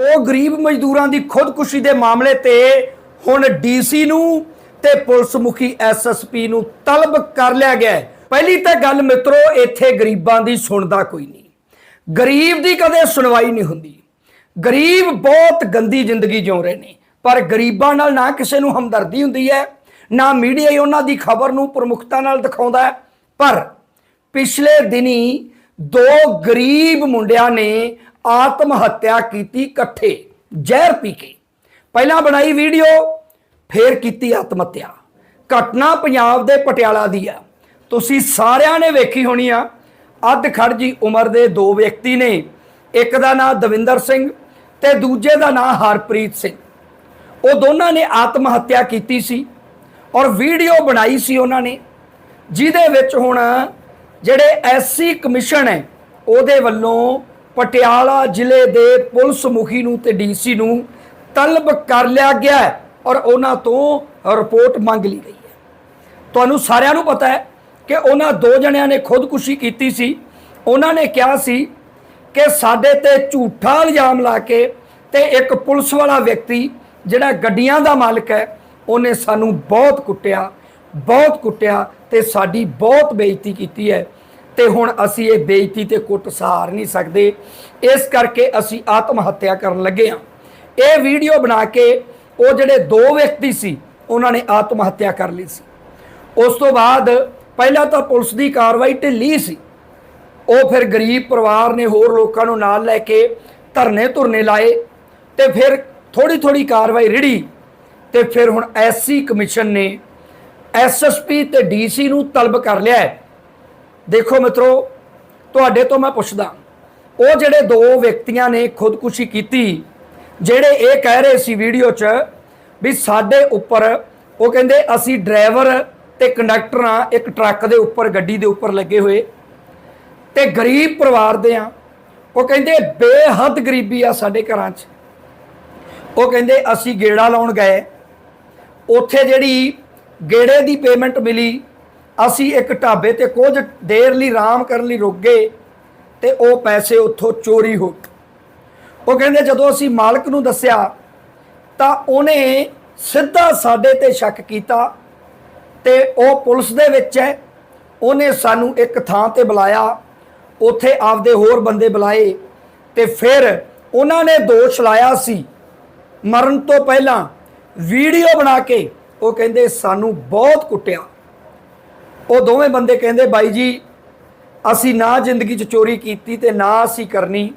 ਉਹ ਗਰੀਬ ਮਜ਼ਦੂਰਾਂ ਦੀ ਖੁਦਕੁਸ਼ੀ ਦੇ ਮਾਮਲੇ ਤੇ ਹੁਣ ਡੀਸੀ ਨੂੰ ਤੇ ਪੁਲਿਸ ਮੁਖੀ ਐਸਐਸਪੀ ਨੂੰ ਤਲਬ ਕਰ ਲਿਆ ਗਿਆ ਪਹਿਲੀ ਤਾਂ ਗੱਲ ਮਿੱਤਰੋ, ਇੱਥੇ ਗਰੀਬਾਂ ਦੀ ਸੁਣਦਾ ਕੋਈ ਨਹੀਂ। ਗਰੀਬ ਦੀ ਕਦੇ ਸੁਣਵਾਈ ਨਹੀਂ ਹੁੰਦੀ। ਗਰੀਬ ਬਹੁਤ ਗੰਦੀ ਜ਼ਿੰਦਗੀ ਜਿਉ ਰਹੇ ਨੇ। ਪਰ ਗਰੀਬਾਂ ਨਾਲ ਨਾ ਕਿਸੇ ਨੂੰ ਹਮਦਰਦੀ ਹੁੰਦੀ ਹੈ, ਨਾ ਮੀਡੀਆ ਹੀ ਉਹਨਾਂ ਦੀ ਖਬਰ ਨੂੰ ਪ੍ਰਮੁਖਤਾ ਨਾਲ ਦਿਖਾਉਂਦਾ ਹੈ। ਪਰ ਪਿਛਲੇ ਦਿਨੀ ਦੋ ਗਰੀਬ ਮੁੰਡਿਆਂ ਨੇ ਆਤਮ ਹੱਤਿਆ ਕੀਤੀ ਇਕੱਠੇ, ਜ਼ਹਿਰ ਪੀ ਕੇ। ਪਹਿਲਾਂ ਬਣਾਈ ਵੀਡੀਓ, ਫੇਰ ਕੀਤੀ ਆਤਮ ਹੱਤਿਆ। ਘਟਨਾ ਪੰਜਾਬ ਦੇ ਪਟਿਆਲਾ ਦੀ ਆ। ਤੁਸੀਂ ਸਾਰਿਆਂ ਨੇ ਵੇਖੀ ਹੋਣੀ ਆ। ਅੱਧ ਖੜਜੀ ਉਮਰ ਦੇ ਦੋ ਵਿਅਕਤੀ ਨੇ। ਇੱਕ ਦਾ ਨਾਮ ਦਵਿੰਦਰ ਸਿੰਘ ਤੇ ਦੂਜੇ ਦਾ ਨਾਮ ਹਰਪ੍ਰੀਤ ਸਿੰਘ। ਉਹ ਦੋਨਾਂ ਨੇ ਆਤਮ ਹੱਤਿਆ ਕੀਤੀ ਸੀ ਔਰ ਵੀਡੀਓ ਬਣਾਈ ਸੀ ਉਹਨਾਂ ਨੇ, ਜਿਹਦੇ ਵਿੱਚ ਹੁਣ ਜਿਹੜੇ ਐਸਸੀ ਕਮਿਸ਼ਨ ਹੈ, ਉਹਦੇ ਵੱਲੋਂ ਪਟਿਆਲਾ ਜ਼ਿਲ੍ਹੇ ਦੇ ਪੁਲਿਸ ਮੁਖੀ ਨੂੰ ਤੇ ਡੀਸੀ ਨੂੰ ਤਲਬ ਕਰ ਲਿਆ ਗਿਆ ਔਰ ਉਹਨਾਂ ਤੋਂ ਰਿਪੋਰਟ ਮੰਗ ਲਈ ਗਈ ਹੈ। ਤੁਹਾਨੂੰ ਸਾਰਿਆਂ ਨੂੰ ਪਤਾ ਹੈ ਕਿ ਉਹਨਾਂ ਦੋ ਜਣਿਆਂ ਨੇ ਖੁਦਕੁਸ਼ੀ ਕੀਤੀ ਸੀ। ਉਹਨਾਂ ਨੇ ਕਿਹਾ ਸੀ ਕਿ ਸਾਡੇ ਤੇ ਝੂਠਾ ਇਲਜ਼ਾਮ ਲਾ ਕੇ ਤੇ ਇੱਕ ਪੁਲਿਸ ਵਾਲਾ ਵਿਅਕਤੀ ਜਿਹੜਾ ਗੱਡੀਆਂ ਦਾ ਮਾਲਕ ਹੈ, ਉਹਨੇ ਸਾਨੂੰ ਬਹੁਤ ਕੁੱਟਿਆ ਬਹੁਤ ਕੁੱਟਿਆ ਤੇ ਸਾਡੀ ਬਹੁਤ ਬੇਇੱਜ਼ਤੀ ਕੀਤੀ ਹੈ। ਤੇ ਹੁਣ ਅਸੀਂ ਇਹ ਬੇਇੱਜ਼ਤੀ ਤੇ ਕੁੱਟ ਸਹਾਰ ਨਹੀਂ ਸਕਦੇ। ਇਸ ਕਰਕੇ ਅਸੀਂ ਆਤਮ ਹੱਤਿਆ ਕਰਨ ਲੱਗੇ ਹਾਂ। ਇਹ ਵੀਡੀਓ ਬਣਾ ਕੇ ਉਹ ਜਿਹੜੇ ਦੋ ਵਿਅਕਤੀ ਸੀ, ਉਹਨਾਂ ਨੇ ਆਤਮ ਹੱਤਿਆ ਕਰ ਲਈ ਸੀ। ਉਸ ਤੋਂ ਬਾਅਦ ਪਹਿਲਾਂ ਤਾਂ ਪੁਲਿਸ ਦੀ ਕਾਰਵਾਈ ਢਿੱਲੀ ਸੀ। ਉਹ ਫਿਰ ਗਰੀਬ ਪਰਿਵਾਰ ਨੇ ਹੋਰ ਲੋਕਾਂ ਨੂੰ ਨਾਲ ਲੈ ਕੇ ਧਰਨੇ ਧੁਰਨੇ ਲਾਏ ਤੇ ਫਿਰ ਥੋੜੀ ਥੋੜੀ ਕਾਰਵਾਈ ਰਿੜੀ ਤੇ ਫਿਰ ਹੁਣ ਐਸਸੀ ਕਮਿਸ਼ਨ ਨੇ ਐਸਐਸਪੀ ਤੇ ਡੀਸੀ ਨੂੰ ਤਲਬ ਕਰ ਲਿਆ ਹੈ। ਦੇਖੋ ਮਿੱਤਰੋ, ਤੁਹਾਡੇ ਤੋਂ ਮੈਂ ਪੁੱਛਦਾ। ਉਹ ਜਿਹੜੇ ਦੋ ਵਿਅਕਤੀਆਂ ਨੇ ਖੁਦਕੁਸ਼ੀ ਕੀਤੀ, ਜਿਹੜੇ ਇਹ ਕਹਿ ਰਹੇ ਸੀ ਵੀਡੀਓ 'ਚ ਵੀ ਸਾਡੇ ਉੱਪਰ, ਉਹ ਕਹਿੰਦੇ ਅਸੀਂ ਡਰਾਈਵਰ ਤੇ ਕੰਡਕਟਰ ਆ ਇੱਕ ਟਰੱਕ ਦੇ ਉੱਪਰ, ਗੱਡੀ ਦੇ ਉੱਪਰ ਲੱਗੇ ਹੋਏ। ਤੇ ਗਰੀਬ ਪਰਿਵਾਰ ਦੇ ਆ ਉਹ ਕਹਿੰਦੇ ਬੇਹੱਦ ਗਰੀਬੀ ਆ ਸਾਡੇ ਘਰਾਂ 'ਚ। ਉਹ ਕਹਿੰਦੇ ਅਸੀਂ ਗੇੜਾ ਲਾਉਣ ਗਏ। ਉੱਥੇ ਜਿਹੜੀ ਗੇੜੇ ਦੀ ਪੇਮੈਂਟ ਮਿਲੀ ਅਸੀਂ ਇੱਕ ਢਾਬੇ ਤੇ ਕੁਝ ਦੇਰ ਲਈ ਆਰਾਮ ਕਰਨ ਲਈ ਰੁਕ ਗਏ ਤੇ ਉਹ ਪੈਸੇ ਉੱਥੋਂ ਚੋਰੀ ਹੋ ਗਏ। ਉਹ ਕਹਿੰਦੇ ਜਦੋਂ ਅਸੀਂ ਮਾਲਕ ਨੂੰ ਦੱਸਿਆ ਤਾਂ ਉਹਨੇ ਸਿੱਧਾ ਸਾਡੇ ਤੇ ਸ਼ੱਕ ਕੀਤਾ ਤੇ ਉਹ ਪੁਲਿਸ ਦੇ ਵਿੱਚ ਹੈ। ਉਹਨੇ ਸਾਨੂੰ ਇੱਕ ਥਾਂ ਤੇ ਬੁਲਾਇਆ, ਉੱਥੇ ਆਪਦੇ ਹੋਰ ਬੰਦੇ ਬੁਲਾਏ ਤੇ ਫਿਰ ਉਹਨਾਂ ਨੇ ਦੋਸ਼ ਲਾਇਆ ਸੀ। ਮਰਨ ਤੋਂ ਪਹਿਲਾਂ ਵੀਡੀਓ ਬਣਾ ਕੇ ਉਹ ਕਹਿੰਦੇ ਸਾਨੂੰ ਬਹੁਤ ਕੁੱਟਿਆ। ਉਹ ਦੋਵੇਂ ਬੰਦੇ ਕਹਿੰਦੇ, ਬਾਈ ਜੀ, ਅਸੀਂ ਨਾ ਜ਼ਿੰਦਗੀ 'ਚ ਚੋਰੀ ਕੀਤੀ ਤੇ ਨਾ ਅਸੀਂ ਕਰਨੀ।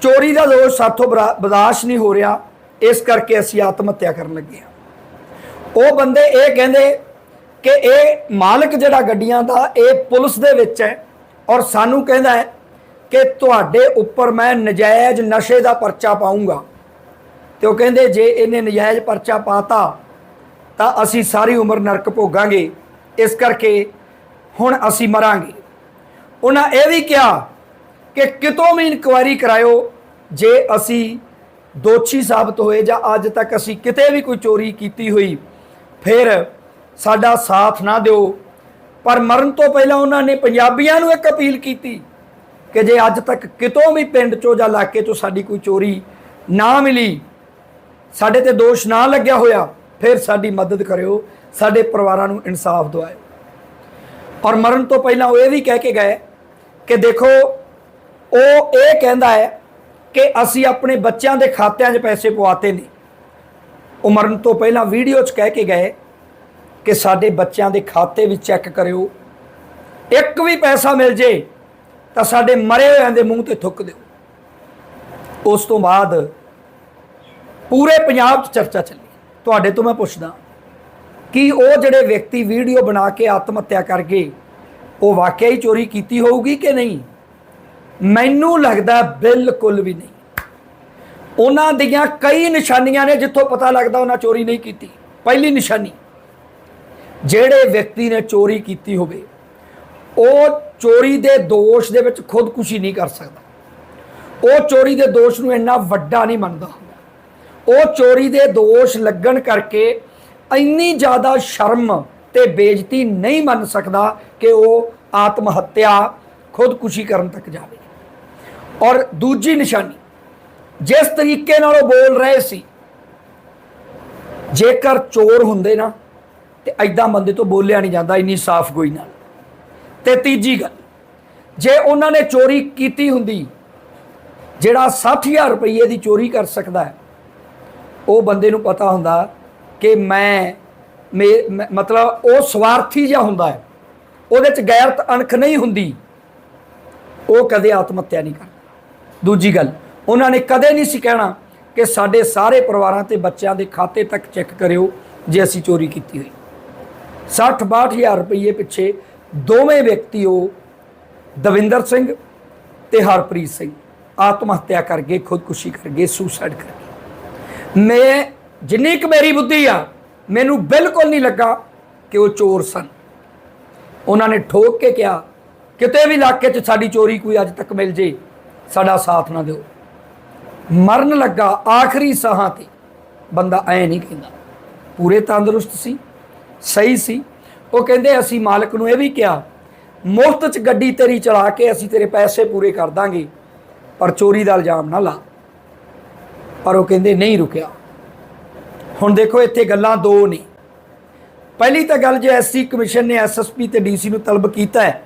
ਚੋਰੀ ਦਾ ਦੋਸ਼ ਸਾਥੋਂ ਬਰਾ- ਬਰਦਾਸ਼ਤ ਨਹੀਂ ਹੋ ਰਿਹਾ। ਇਸ ਕਰਕੇ ਅਸੀਂ ਆਤਮ ਹੱਤਿਆ ਕਰਨ ਲੱਗੇ ਹਾਂ। ਉਹ ਬੰਦੇ ਇਹ ਕਹਿੰਦੇ ਕਿ ਇਹ ਮਾਲਕ ਜਿਹੜਾ ਗੱਡੀਆਂ ਦਾ, ਇਹ ਪੁਲਿਸ ਦੇ ਵਿੱਚ ਹੈ ਔਰ ਸਾਨੂੰ ਕਹਿੰਦਾ ਹੈ ਕਿ ਤੁਹਾਡੇ ਉੱਪਰ ਮੈਂ ਨਜਾਇਜ਼ ਨਸ਼ੇ ਦਾ ਪਰਚਾ ਪਾਉਂਗਾ ਤੇ ਉਹ ਕਹਿੰਦੇ, ਜੇ ਇਹਨੇ ਨਜਾਇਜ਼ ਪਰਚਾ ਪਾਤਾ ਤਾਂ ਅਸੀਂ ਸਾਰੀ ਉਮਰ ਨਰਕ ਭੋਗਾਂਗੇ। ਇਸ ਕਰਕੇ ਹੁਣ ਅਸੀਂ ਮਰਾਂਗੇ। ਉਹਨਾਂ ਇਹ ਵੀ ਕਿਹਾ ਕਿ ਕਿਤੋਂ ਵੀ ਇਨਕੁਆਇਰੀ ਕਰਾਇਓ, ਜੇ ਅਸੀਂ ਦੋਸ਼ੀ ਸਾਬਤ ਹੋਏ ਜਾਂ ਅੱਜ ਤੱਕ ਅਸੀਂ ਕਿਤੇ ਵੀ ਕੋਈ ਚੋਰੀ ਕੀਤੀ ਹੋਈ, ਫਿਰ ਸਾਡਾ ਸਾਥ ਨਾ ਦਿਓ। ਪਰ ਮਰਨ ਤੋਂ ਪਹਿਲਾਂ ਉਹਨਾਂ ਨੇ ਪੰਜਾਬੀਆਂ ਨੂੰ ਇੱਕ ਅਪੀਲ ਕੀਤੀ ਕਿ ਜੇ ਅੱਜ ਤੱਕ ਕਿਤੋਂ ਵੀ ਪਿੰਡ ਚੋਂ ਜਾਂ ਇਲਾਕੇ ਚੋਂ ਸਾਡੀ ਕੋਈ ਚੋਰੀ ਨਾ ਮਿਲੀ, ਸਾਡੇ ਤੇ ਦੋਸ਼ ਨਾ ਲੱਗਿਆ ਹੋਇਆ, ਫਿਰ ਸਾਡੀ ਮਦਦ ਕਰਿਓ। ਸਾਡੇ ਪਰਿਵਾਰਾਂ ਨੂੰ ਇਨਸਾਫ ਦਿਵਾਇਓ ਔਰ ਮਰਨ ਤੋਂ ਪਹਿਲਾਂ ਉਹ ਇਹ ਵੀ ਕਹਿ ਕੇ ਗਏ ਕਿ ਦੇਖੋ, ਉਹ ਇਹ ਕਹਿੰਦਾ ਹੈ ਕਿ ਅਸੀਂ ਆਪਣੇ ਬੱਚਿਆਂ ਦੇ ਖਾਤਿਆਂ 'ਚ ਪੈਸੇ ਪਵਾਤੇ ਨੇ। ਉਹ ਮਰਨ ਤੋਂ ਪਹਿਲਾਂ ਵੀਡੀਓ 'ਚ ਕਹਿ ਕੇ ਗਏ ਕਿ ਸਾਡੇ ਬੱਚਿਆਂ ਦੇ ਖਾਤੇ ਵੀ ਚੈੱਕ ਕਰਿਓ। ਇੱਕ ਵੀ ਪੈਸਾ ਮਿਲ ਜੇ ਤਾਂ ਸਾਡੇ ਮਰੇ ਹੋਇਆਂ ਦੇ ਮੂੰਹ ਤੇ ਥੁੱਕ ਦਿਓ। ਉਸ ਤੋਂ ਬਾਅਦ ਪੂਰੇ ਪੰਜਾਬ 'ਚ ਚਰਚਾ ਚੱਲੀ। ਤੁਹਾਡੇ ਤੋਂ ਮੈਂ ਪੁੱਛਦਾ। ਕਿ ਉਹ ਜਿਹੜੇ ਵਿਅਕਤੀ ਵੀਡੀਓ ਬਣਾ ਕੇ ਆਤਮ ਹੱਤਿਆ ਕਰ ਗਏ ਉਹ ਵਾਕਿਆ ਹੀ ਚੋਰੀ ਕੀਤੀ ਹੋਊਗੀ ਕਿ ਨਹੀਂ? ਮੈਨੂੰ ਲੱਗਦਾ ਬਿਲਕੁਲ ਵੀ ਨਹੀਂ। ਉਹਨਾਂ ਦੀਆਂ ਕਈ ਨਿਸ਼ਾਨੀਆਂ ਨੇ ਜਿੱਥੋਂ ਪਤਾ ਲੱਗਦਾ ਉਹਨਾਂ ਚੋਰੀ ਨਹੀਂ ਕੀਤੀ। ਪਹਿਲੀ ਨਿਸ਼ਾਨੀ, ਜਿਹੜੇ ਵਿਅਕਤੀ ਨੇ ਚੋਰੀ ਕੀਤੀ ਹੋਵੇ, ਉਹ ਚੋਰੀ ਦੇ ਦੋਸ਼ ਦੇ ਵਿੱਚ ਖੁਦਕੁਸ਼ੀ ਨਹੀਂ ਕਰ ਸਕਦਾ। ਉਹ ਚੋਰੀ ਦੇ ਦੋਸ਼ ਨੂੰ ਇੰਨਾ ਵੱਡਾ ਨਹੀਂ ਮੰਨਦਾ ਉਹ ਚੋਰੀ ਦੇ ਦੋਸ਼ ਲੱਗਣ ਕਰਕੇ ਇੰਨੀ ਜ਼ਿਆਦਾ ਸ਼ਰਮ ਤੇ ਬੇਇੱਜ਼ਤੀ ਨਹੀਂ ਮੰਨ ਸਕਦਾ ਕਿ ਉਹ ਆਤਮ ਹੱਤਿਆ, ਖੁਦਕੁਸ਼ੀ ਕਰਨ ਤੱਕ ਜਾਵੇ। ਔਰ ਦੂਜੀ ਨਿਸ਼ਾਨੀ, ਜਿਸ ਤਰੀਕੇ ਨਾਲ ਉਹ ਬੋਲ ਰਹੇ ਸੀ, ਜੇਕਰ ਚੋਰ ਹੁੰਦੇ ਨਾ, ਤੇ ਐਦਾਂ ਬੰਦੇ ਤੋਂ ਬੋਲਿਆ ਨਹੀਂ ਜਾਂਦਾ, ਇੰਨੀ ਸਾਫ਼ ਗੋਈ ਨਾਲ। ਤੇ ਤੀਜੀ ਗੱਲ, ਜੇ ਉਹਨਾਂ ਨੇ ਚੋਰੀ ਕੀਤੀ ਹੁੰਦੀ, ਜਿਹੜਾ 60000 ਰੁਪਏ ਦੀ ਚੋਰੀ ਕਰ ਸਕਦਾ ਹੈ, ਉਹ ਬੰਦੇ ਨੂੰ ਪਤਾ ਹੁੰਦਾ ਕਿ ਮੈਂ, ਮੇ- ਮੈਂ- ਮਤਲਬ ਉਹ ਸਵਾਰਥੀ ਜਿਹਾ ਹੁੰਦਾ ਹੈ। ਉਹਦੇ ਚ ਗੈਰਤ ਅਣਖ ਨਹੀਂ ਹੁੰਦੀ। ਉਹ ਕਦੇ ਆਤਮ ਹੱਤਿਆ ਨਹੀਂ ਕਰਦਾ। ਦੂਜੀ ਗੱਲ, ਉਹਨਾਂ ਨੇ ਕਦੇ ਨਹੀਂ ਸੀ ਕਹਿਣਾ ਕਿ ਸਾਡੇ ਸਾਰੇ ਪਰਿਵਾਰਾਂ ਤੇ ਬੱਚਿਆਂ ਦੇ ਖਾਤੇ ਤੱਕ ਚੈੱਕ ਕਰਿਓ ਜੇ ਅਸੀਂ ਚੋਰੀ ਕੀਤੀ ਹੋਈ। 60 62000 ਰੁਪਏ ਪਿੱਛੇ ਦੋਵੇਂ ਵਿਅਕਤੀ ਉਹ, ਦਵਿੰਦਰ ਸਿੰਘ ਤੇ ਹਰਪ੍ਰੀਤ ਸਿੰਘ ਆਤਮ ਹੱਤਿਆ ਕਰ ਗਏ, ਖੁਦਕੁਸ਼ੀ ਕਰ ਗਏ ਸੁਸਾਈਡ ਕਰ ਗਏ। ਮੈਂ ਜਿੰਨੀ ਕੁ ਮੇਰੀ ਬੁੱਧੀ ਆ, ਮੈਨੂੰ ਬਿਲਕੁਲ ਨਹੀਂ ਲੱਗਾ ਕਿ ਉਹ ਚੋਰ ਸਨ। ਉਹਨਾਂ ਨੇ ਠੋਕ ਕੇ ਕਿਹਾ, ਕਿਤੇ ਵੀ ਇਲਾਕੇ 'ਚ ਸਾਡੀ ਚੋਰੀ ਕੋਈ ਅੱਜ ਤੱਕ ਮਿਲ ਜੇ, ਸਾਡਾ ਸਾਥ ਨਾ ਦਿਓ। ਮਰਨ ਲੱਗਾ ਆਖਰੀ ਸਾਹਾਂ ਤੇ। ਬੰਦਾ ਐ ਨਹੀਂ ਕਹਿੰਦਾ। ਪੂਰੇ ਤੰਦਰੁਸਤ ਸੀ, ਸਹੀ ਸੀ। ਉਹ ਕਹਿੰਦੇ, ਅਸੀਂ ਮਾਲਕ ਨੂੰ ਇਹ ਵੀ ਕਿਹਾ, ਮੁਫਤ 'ਚ ਗੱਡੀ ਤੇਰੀ ਚਲਾ ਕੇ ਅਸੀਂ ਤੇਰੇ ਪੈਸੇ ਪੂਰੇ ਕਰ ਦਾਂਗੇ, ਪਰ ਚੋਰੀ ਦਾ ਇਲਜ਼ਾਮ ਨਾ ਲਾ। ਪਰ ਉਹ ਕਹਿੰਦੇ, ਨਹੀਂ ਰੁਕਿਆ। ਹੁਣ ਦੇਖੋ, ਇੱਥੇ ਗੱਲਾਂ ਦੋ ਨੇ। ਪਹਿਲੀ ਤਾਂ ਗੱਲ ਜੇ ਐਸਸੀ ਕਮਿਸ਼ਨ ਨੇ ਐਸਐਸਪੀ ਤੇ ਡੀਸੀ ਨੂੰ ਤਲਬ ਕੀਤਾ ਹੈ,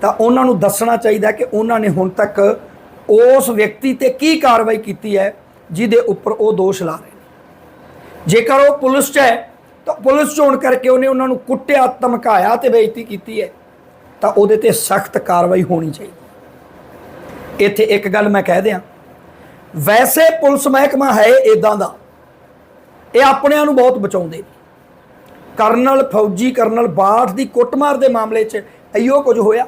ਤਾਂ ਉਹਨਾਂ ਨੂੰ ਦੱਸਣਾ ਚਾਹੀਦਾ ਕਿ ਉਹਨਾਂ ਨੇ ਹੁਣ ਤੱਕ ਉਸ ਵਿਅਕਤੀ ਤੇ ਕੀ ਕਾਰਵਾਈ ਕੀਤੀ ਹੈ, ਜਿਹਦੇ ਉੱਪਰ ਉਹ ਦੋਸ਼ ਲਾ ਰਹੇ ਨੇ। ਜੇਕਰ ਉਹ ਪੁਲਿਸ 'ਚ ਹੈ, ਤਾਂ ਪੁਲਿਸ 'ਚ ਹੋਣ ਕਰਕੇ ਉਹਨੇ ਉਹਨਾਂ ਨੂੰ ਕੁੱਟਿਆ, ਧਮਕਾਇਆ ਤੇ ਬੇਇੱਜ਼ਤੀ ਕੀਤੀ ਹੈ, ਤਾਂ ਉਹਦੇ ਤੇ ਸਖਤ ਕਾਰਵਾਈ ਹੋਣੀ ਚਾਹੀਦੀ ਇੱਥੇ ਇੱਕ ਗੱਲ ਮੈਂ ਕਹਿ ਦਿਆਂ, ਵੈਸੇ ਪੁਲਿਸ ਮਹਿਕਮਾ ਹੈ ਇਦਾਂ ਦਾ ਇਹ ਆਪਣਿਆਂ ਨੂੰ ਬਹੁਤ ਬਚਾਉਂਦੇ ਨੇ। ਕਰਨਲ ਫੌਜੀ ਕਰਨਲ ਬਾਠ ਦੀ ਕੁੱਟਮਾਰ ਦੇ ਮਾਮਲੇ 'ਚ ਇਹੋ ਕੁਝ ਹੋਇਆ।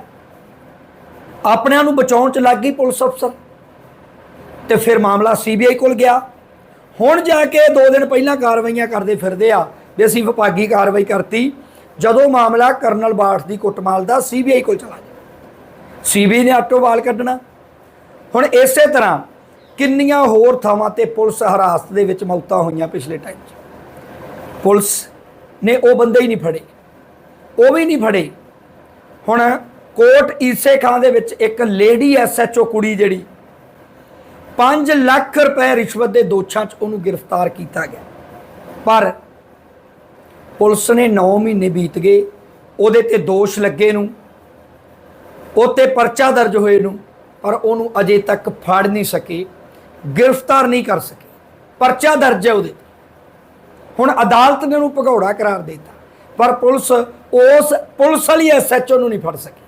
ਆਪਣਿਆਂ ਨੂੰ ਬਚਾਉਣ 'ਚ ਲੱਗ ਗਈ ਪੁਲਿਸ ਅਫਸਰ। ਤੇ ਫਿਰ ਮਾਮਲਾ ਸੀਬੀਆਈ ਕੋਲ ਗਿਆ। ਹੁਣ ਜਾ ਕੇ 2 ਦਿਨ ਪਹਿਲਾਂ ਕਾਰਵਾਈਆਂ ਕਰਦੇ ਫਿਰਦੇ ਆ ਵੀ ਅਸੀਂ ਵਿਭਾਗੀ ਕਾਰਵਾਈ ਕਰਤੀ। ਜਦੋਂ ਮਾਮਲਾ ਕਰਨਲ ਬਾਠ ਦੀ ਕੁੱਟਮਾਰ ਦਾ ਸੀਬੀਆਈ ਕੋਲ ਚਲਾ ਗਿਆ। ਸੀਬੀਆਈ ਨੇ ਆਟੋ ਵਾਲ ਕੱਢਣਾ। ਹੁਣ ਇਸੇ ਤਰ੍ਹਾਂ ਕਿੰਨੀਆਂ ਹੋਰ ਥਾਵਾਂ ਤੇ ਪੁਲਿਸ ਹਰਾਸਤ ਦੇ ਵਿੱਚ ਮੌਤਾਂ ਹੋਈਆਂ ਪਿਛਲੇ ਟਾਈਮ 'ਚ? ਪੁਲਿਸ ਨੇ ਉਹ ਬੰਦੇ ਹੀ ਨਹੀਂ ਫੜੇ। ਉਹ ਵੀ ਨਹੀਂ ਫੜੇ। ਹੁਣ ਕੋਟ ਈਸੇ ਖਾਂ ਦੇ ਵਿੱਚ ਇੱਕ ਲੇਡੀ ਐਸਐਚਓ ਕੁੜੀ ਜਿਹੜੀ 5 ਲੱਖ ਰੁਪਏ ਰਿਸ਼ਵਤ ਦੇ ਦੋਸ਼ਾਂ 'ਚ ਉਹਨੂੰ ਗ੍ਰਿਫਤਾਰ ਕੀਤਾ ਗਿਆ। ਪਰ ਪੁਲਿਸ ਨੇ 9 ਮਹੀਨੇ ਬੀਤ ਗਏ, ਉਹਦੇ ਤੇ ਦੋਸ਼ ਲੱਗੇ ਨੂੰ ਉਹ 'ਤੇ ਪਰਚਾ ਦਰਜ ਹੋਏ ਨੂੰ, ਪਰ ਉਹਨੂੰ ਅਜੇ ਤੱਕ ਫੜ ਨਹੀਂ ਸਕੇ। ਗ੍ਰਿਫਤਾਰ ਨਹੀਂ ਕਰ ਸਕੇ। ਪਰਚਾ ਦਰਜ ਹੈ ਉਹਦੇ ਤੇ। ਹੁਣ ਅਦਾਲਤ ਨੇ ਉਹਨੂੰ ਭਗੌੜਾ ਕਰਾਰ ਦਿੱਤਾ। ਪਰ ਪੁਲਿਸ ਉਸ, ਪੁਲਿਸ ਵਾਲੀ ਐਸਐਚਓ ਨੂੰ ਨਹੀਂ ਫੜ ਸਕੀ।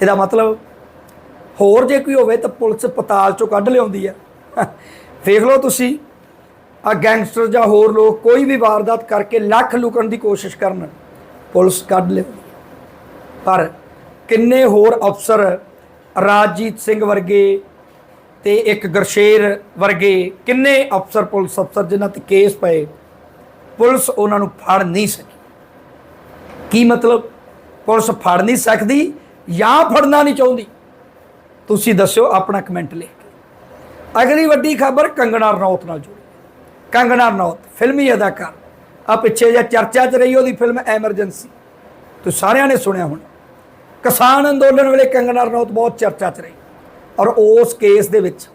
ਇਹਦਾ ਮਤਲਬ, ਹੋਰ ਜੇ ਕੋਈ ਹੋਵੇ ਤਾਂ ਪੁਲਿਸ ਪਤਾਲ ਚੋਂ ਕੱਢ ਲਿਆਉਂਦੀ ਆ ਵੇਖ ਲਓ ਤੁਸੀਂ ਆ ਗੈਂਗਸਟਰ ਜਾਂ ਹੋਰ ਲੋਕ ਕੋਈ ਵੀ ਵਾਰਦਾਤ ਕਰਕੇ ਲੱਖ ਲੁਕਣ ਦੀ ਕੋਸ਼ਿਸ਼ ਕਰਨ, ਪੁਲਿਸ ਕੱਢ ਲਿਆਉਂਦੀ ਪਰ ਕਿੰਨੇ ਹੋਰ ਅਫਸਰ ਰਾਜਜੀਤ ਸਿੰਘ ਵਰਗੇ ਤੇ ਇੱਕ ਗਰਸ਼ੇਰ ਵਰਗੇ ਕਿੰਨੇ ਅਫਸਰ ਪੁਲਿਸ ਅਫਸਰ ਜਿਨ੍ਹਾਂ ਤੇ ਕੇਸ ਪਏ, ਪੁਲਿਸ ਉਹਨਾਂ ਨੂੰ ਫੜ ਨਹੀਂ ਸਕੀ। ਕੀ ਮਤਲਬ? ਪੁਲਿਸ ਫੜ ਨਹੀਂ ਸਕਦੀ ਜਾਂ ਫੜਨਾ ਨਹੀਂ ਚਾਹੁੰਦੀ? ਤੁਸੀਂ ਦੱਸਿਓ, ਆਪਣਾ ਕਮੈਂਟ ਲਿਖ ਕੇ। ਅਗਲੀ ਵੱਡੀ ਖਬਰ ਕੰਗਣਾ ਰਣੌਤ ਨਾਲ ਜੁੜੀ। ਕੰਗਣਾ ਰਣੌਤ, ਫਿਲਮੀ ਅਦਾਕਾਰ। ਆ ਪਿੱਛੇ ਜਿਹਾ ਚਰਚਾ 'ਚ ਰਹੀ ਉਹਦੀ ਫਿਲਮ ਐਮਰਜੈਂਸੀ ਤੁਸੀਂ ਸਾਰਿਆਂ ਨੇ ਸੁਣਿਆ ਹੁਣ। ਕਿਸਾਨ ਅੰਦੋਲਨ ਵੇਲੇ ਕੰਗਣਾ ਰਣੌਤ ਬਹੁਤ ਚਰਚਾ 'ਚ ਰਹੀ। ਔਰ ਉਸ ਕੇਸ ਦੇ ਵਿੱਚ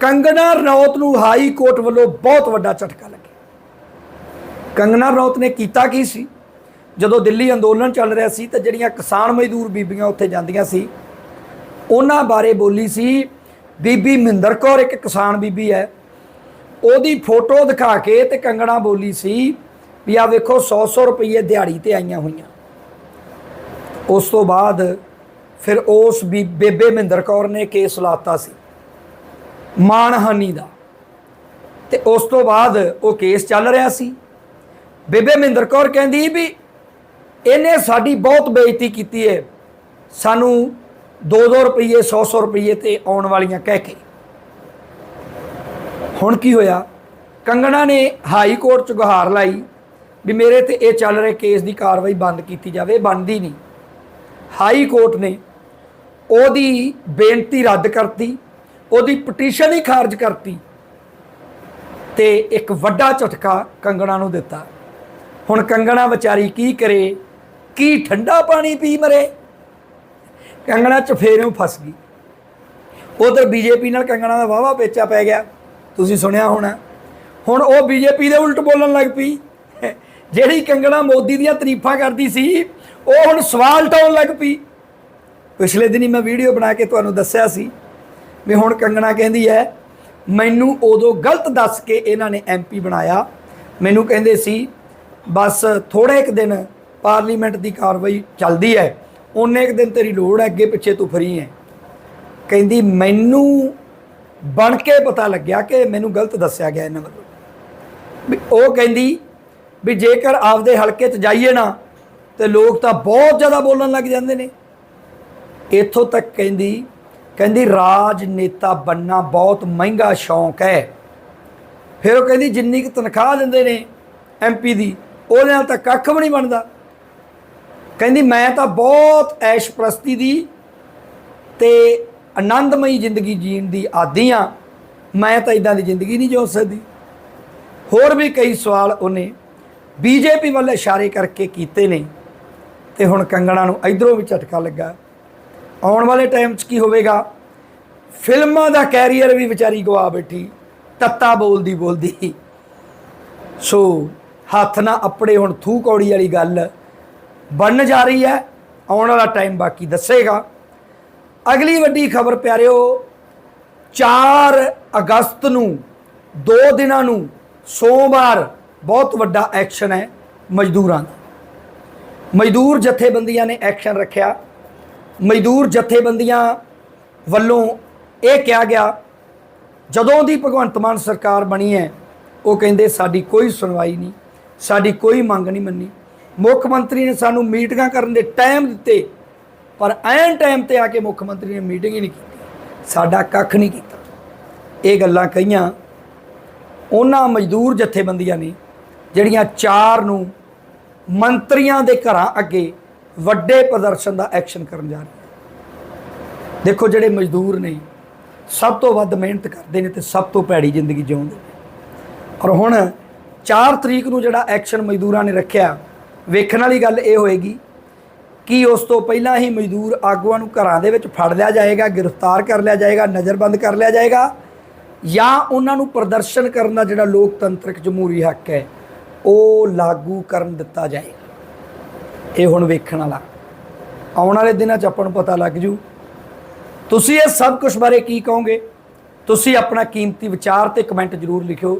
ਕੰਗਣਾ ਰਣੌਤ ਨੂੰ ਹਾਈ ਕੋਰਟ ਵੱਲੋਂ ਬਹੁਤ ਵੱਡਾ ਝਟਕਾ ਲੱਗਿਆ। ਕੰਗਣਾ ਰਣੌਤ ਨੇ ਕੀਤਾ ਕੀ ਸੀ? ਜਦੋਂ ਦਿੱਲੀ ਅੰਦੋਲਨ ਚੱਲ ਰਿਹਾ ਸੀ ਤਾਂ ਜਿਹੜੀਆਂ ਕਿਸਾਨ ਮਜ਼ਦੂਰ ਬੀਬੀਆਂ ਉੱਥੇ ਜਾਂਦੀਆਂ ਸੀ, ਉਹਨਾਂ ਬਾਰੇ ਬੋਲੀ ਸੀ, ਬੀਬੀ ਮਹਿੰਦਰ ਕੌਰ ਇੱਕ ਕਿਸਾਨ ਬੀਬੀ ਹੈ, ਉਹਦੀ ਫੋਟੋ ਦਿਖਾ ਕੇ ਤੇ ਕੰਗਣਾ ਬੋਲੀ ਸੀ ਵੀ ਆ ਵੇਖੋ 100-100 ਰੁਪਏ ਦਿਹਾੜੀ ਤੇ ਆਈਆਂ ਹੋਈਆਂ। ਉਸ ਤੋਂ ਬਾਅਦ ਫਿਰ ਉਸ ਬੀ ਬੇਬੇ ਮਹਿੰਦਰ ਕੌਰ ਨੇ ਕੇਸ ਲਾਤਾ ਸੀ ਮਾਨਹਾਨੀ ਦਾ। ਤੇ ਉਸ ਤੋਂ ਬਾਅਦ ਉਹ ਕੇਸ ਚੱਲ ਰਿਹਾ ਸੀ। ਬੇਬੇ ਮਹਿੰਦਰ ਕੌਰ ਕਹਿੰਦੀ ਵੀ ਇਹਨੇ ਸਾਡੀ ਬਹੁਤ ਬੇਇੱਜ਼ਤੀ ਕੀਤੀ ਹੈ ਸਾਨੂੰ 2-2 ਰੁਪਏ 100-100 ਰੁਪਏ ਤੇ ਆਉਣ ਵਾਲੀਆਂ ਕਹਿ ਕੇ। ਹੁਣ ਕੀ ਹੋਇਆ? ਕੰਗਣਾ ਨੇ ਹਾਈ ਕੋਰਟ ਚ ਗੁਹਾਰ ਲਾਈ ਵੀ ਮੇਰੇ ਤੇ ਇਹ ਚੱਲ ਰਹੇ ਕੇਸ ਦੀ ਕਾਰਵਾਈ ਬੰਦ ਕੀਤੀ ਜਾਵੇ, ਬਣਦੀ ਨਹੀਂ। ਹਾਈ ਕੋਰਟ ਨੇ ਉਹਦੀ ਬੇਨਤੀ ਰੱਦ ਕਰਤੀ, ਉਹਦੀ ਪਟੀਸ਼ਨ ਹੀ ਖਾਰਜ ਕਰਤੀ ਤੇ ਇੱਕ ਵੱਡਾ ਝਟਕਾ ਕੰਗਣਾ ਨੂੰ ਦਿੱਤਾ। ਹੁਣ ਕੰਗਣਾ ਵਿਚਾਰੀ ਕੀ ਕਰੇ? ਕੀ ਠੰਡਾ ਪਾਣੀ ਪੀ ਮਰੇ? ਕੰਗਣਾ ਚ ਫੇਰੋਂ ਫਸ ਗਈ। ਉਧਰ ਬੀਜੇਪੀ ਨਾਲ ਕੰਗਣਾ ਦਾ ਵਾਵਾ ਪੇਚਾ ਪੈ ਗਿਆ। ਤੁਸੀਂ ਸੁਣਿਆ ਹੋਣਾ। ਹੁਣ ਉਹ ਬੀਜੇਪੀ ਦੇ ਉਲਟ ਬੋਲਣ ਲੱਗ ਪਈ। ਜਿਹੜੀ ਕੰਗਣਾ ਮੋਦੀ ਦੀਆਂ ਤਾਰੀਫਾਂ ਕਰਦੀ ਸੀ, ਉਹ ਹੁਣ ਸਵਾਲ ਟਾਉਣ ਲੱਗ ਪਈ। ਪਿਛਲੇ ਦਿਨੀ ਮੈਂ ਵੀਡੀਓ ਬਣਾ ਕੇ ਤੁਹਾਨੂੰ ਦੱਸਿਆ ਸੀ ਵੀ ਹੁਣ ਕੰਗਣਾ ਕਹਿੰਦੀ ਹੈ, ਮੈਨੂੰ ਉਦੋਂ ਗਲਤ ਦੱਸ ਕੇ ਇਹਨਾਂ ਨੇ ਐਮਪੀ ਬਣਾਇਆ। ਮੈਨੂੰ ਕਹਿੰਦੇ ਸੀ, ਬਸ ਥੋੜੇ ਇੱਕ ਦਿਨ ਪਾਰਲੀਮੈਂਟ ਦੀ ਕਾਰਵਾਈ ਚੱਲਦੀ ਹੈ ਉਹਨੇ ਇੱਕ ਦਿਨ ਤੇਰੀ ਲੋੜ ਹੈ, ਅੱਗੇ ਪਿੱਛੇ ਤੂੰ ਫਰੀ ਹੈ। ਕਹਿੰਦੀ, ਮੈਨੂੰ ਬਣ ਕੇ ਪਤਾ ਲੱਗਿਆ ਕਿ ਮੈਨੂੰ ਗਲਤ ਦੱਸਿਆ ਗਿਆ ਇਹਨਾਂ ਵੱਲੋਂ। ਵੀ ਉਹ ਕਹਿੰਦੀ, ਵੀ ਜੇਕਰ ਆਪਦੇ ਹਲਕੇ 'ਚ ਜਾਈਏ ਨਾ, ਤੇ ਲੋਕ ਤਾਂ ਬਹੁਤ ਜ਼ਿਆਦਾ ਬੋਲਣ ਲੱਗ ਜਾਂਦੇ ਨੇ। ਇੱਥੋਂ ਤੱਕ ਕਹਿੰਦੀ ਕਹਿੰਦੀ, ਰਾਜਨੇਤਾ ਬੰਨਾ ਬਹੁਤ ਮਹਿੰਗਾ ਸ਼ੌਂਕ ਹੈ। ਫਿਰ ਉਹ ਕਹਿੰਦੀ, ਜਿੰਨੀ ਕੁ ਤਨਖਾਹ ਦਿੰਦੇ ਨੇ ਐਮਪੀ ਦੀ, ਉਹਦੇ ਨਾਲ ਤਾਂ ਕੱਖ ਵੀ ਨਹੀਂ ਬਣਦਾ। ਕਹਿੰਦੀ, ਮੈਂ ਤਾਂ ਬਹੁਤ ਐਸ਼ ਪ੍ਰਸਤੀ ਦੀ ਤੇ ਆਨੰਦਮਈ ਜ਼ਿੰਦਗੀ ਜੀਣ ਦੀ ਆਦੀ ਆ ਮੈਂ ਤਾਂ ਇਦਾਂ ਦੀ ਜ਼ਿੰਦਗੀ ਨਹੀਂ ਜਿਉ ਸਕਦੀ। ਹੋਰ ਵੀ ਕਈ ਸਵਾਲ ਉਹਨੇ ਬੀਜੇਪੀ ਵੱਲ ਇਸ਼ਾਰੇ ਕਰਕੇ ਕੀਤੇ ਨੇ ਤੇ ਹੁਣ ਕੰਗਣਾ ਨੂੰ ਇਧਰੋਂ ਵੀ ਝਟਕਾ ਲੱਗਾ। ਆਉਣ ਵਾਲੇ ਟਾਈਮ 'ਚ ਕੀ ਹੋਵੇਗਾ? ਫਿਲਮਾਂ ਦਾ ਕੈਰੀਅਰ ਵੀ ਵਿਚਾਰੀ ਗਵਾ ਬੈਠੀ, ਤੱਤਾ ਬੋਲਦੀ ਬੋਲਦੀ। ਸੋ ਹੱਥ ਨਾ ਆਪਣੇ ਹੁਣ ਥੂ ਕੌੜੀ ਵਾਲੀ ਗੱਲ ਬਣਨ ਜਾ ਰਹੀ ਹੈ, ਆਉਣ ਵਾਲਾ ਟਾਈਮ ਬਾਕੀ ਦੱਸੇਗਾ। ਅਗਲੀ ਵੱਡੀ ਖਬਰ ਪਿਆਰਿਓ 4 ਅਗਸਤ ਨੂੰ, ਦੋ ਦਿਨਾਂ ਨੂੰ ਸੋਮਵਾਰ ਬਹੁਤ ਵੱਡਾ ਐਕਸ਼ਨ ਹੈ ਮਜ਼ਦੂਰਾਂ ਦਾ। ਮਜ਼ਦੂਰ ਜਥੇਬੰਦੀਆਂ ਨੇ ਐਕਸ਼ਨ ਰੱਖਿਆ। ਮਜ਼ਦੂਰ ਜਥੇਬੰਦੀਆਂ ਵੱਲੋਂ ਇਹ ਕਿਹਾ ਗਿਆ, ਜਦੋਂ ਦੀ ਭਗਵੰਤ ਮਾਨ ਸਰਕਾਰ ਬਣੀ ਹੈ, ਉਹ ਕਹਿੰਦੇ ਸਾਡੀ ਕੋਈ ਸੁਣਵਾਈ ਨਹੀਂ, ਸਾਡੀ ਕੋਈ ਮੰਗ ਨਹੀਂ ਮੰਨੀ। ਮੁੱਖ ਮੰਤਰੀ ਨੇ ਸਾਨੂੰ ਮੀਟਿੰਗਾਂ ਕਰਨ ਦੇ ਟਾਈਮ ਦਿੱਤੇ, ਪਰ ਐਨ ਟਾਈਮ ਤੇ ਆ ਕੇ ਮੁੱਖ ਮੰਤਰੀ ਨੇ ਮੀਟਿੰਗ ਹੀ ਨਹੀਂ ਕੀਤੀ। ਸਾਡਾ ਕੱਖ ਨਹੀਂ ਕੀਤਾ। ਇਹ ਗੱਲਾਂ ਕਹੀਆਂ ਉਹਨਾਂ ਮਜ਼ਦੂਰ ਜਥੇਬੰਦੀਆਂ ਨੇ, ਜਿਹੜੀਆਂ ਚਾਰ ਨੂੰ ਮੰਤਰੀਆਂ ਦੇ ਘਰਾਂ ਅੱਗੇ ਵੱਡੇ ਪ੍ਰਦਰਸ਼ਨ ਦਾ ਐਕਸ਼ਨ ਕਰਨ ਜਾ ਰਹੀਆਂ ਦੇਖੋ ਜਿਹੜੇ ਮਜ਼ਦੂਰ ਨੇ, ਸਭ ਤੋਂ ਵੱਧ ਮਿਹਨਤ ਕਰਦੇ ਨੇ ਤੇ ਸਭ ਤੋਂ ਭੈੜੀ ਜ਼ਿੰਦਗੀ ਜਿਉਂਦੇ ਨੇ। ਔਰ ਹੁਣ 4 ਤਰੀਕ ਨੂੰ ਜਿਹੜਾ ਐਕਸ਼ਨ ਮਜ਼ਦੂਰਾਂ ਨੇ ਰੱਖਿਆ, ਵੇਖਣ ਵਾਲੀ ਗੱਲ ਇਹ ਹੋਏਗੀ ਕਿ ਉਸ ਤੋਂ ਪਹਿਲਾਂ ਹੀ ਮਜ਼ਦੂਰ ਆਗੂਆਂ ਨੂੰ ਘਰਾਂ ਦੇ ਵਿੱਚ ਫੜ ਲਿਆ ਜਾਏਗਾ, ਗ੍ਰਿਫਤਾਰ ਕਰ ਲਿਆ ਜਾਏਗਾ, ਨਜ਼ਰਬੰਦ ਕਰ ਲਿਆ ਜਾਏਗਾ, ਜਾਂ ਉਹਨਾਂ ਨੂੰ ਪ੍ਰਦਰਸ਼ਨ ਕਰਨ ਦਾ ਜਿਹੜਾ ਲੋਕਤੰਤਰਿਕ ਜਮਹੂਰੀ ਹੱਕ ਹੈ, ਉਹ ਲਾਗੂ ਕਰਨ ਦਿੱਤਾ ਜਾਏਗਾ। ਇਹ ਹੁਣ ਵੇਖਣ ਵਾਲਾ। ਆਉਣ ਵਾਲੇ ਦਿਨਾਂ 'ਚ ਆਪਾਂ ਨੂੰ ਪਤਾ ਲੱਗ ਜੂ। ਤੁਸੀਂ ਇਹ ਸਭ ਕੁਝ ਬਾਰੇ ਕੀ ਕਹੋਗੇ? ਤੁਸੀਂ ਆਪਣਾ ਕੀਮਤੀ ਵਿਚਾਰ ਤੇ ਕਮੈਂਟ ਜ਼ਰੂਰ ਲਿਖਿਓ।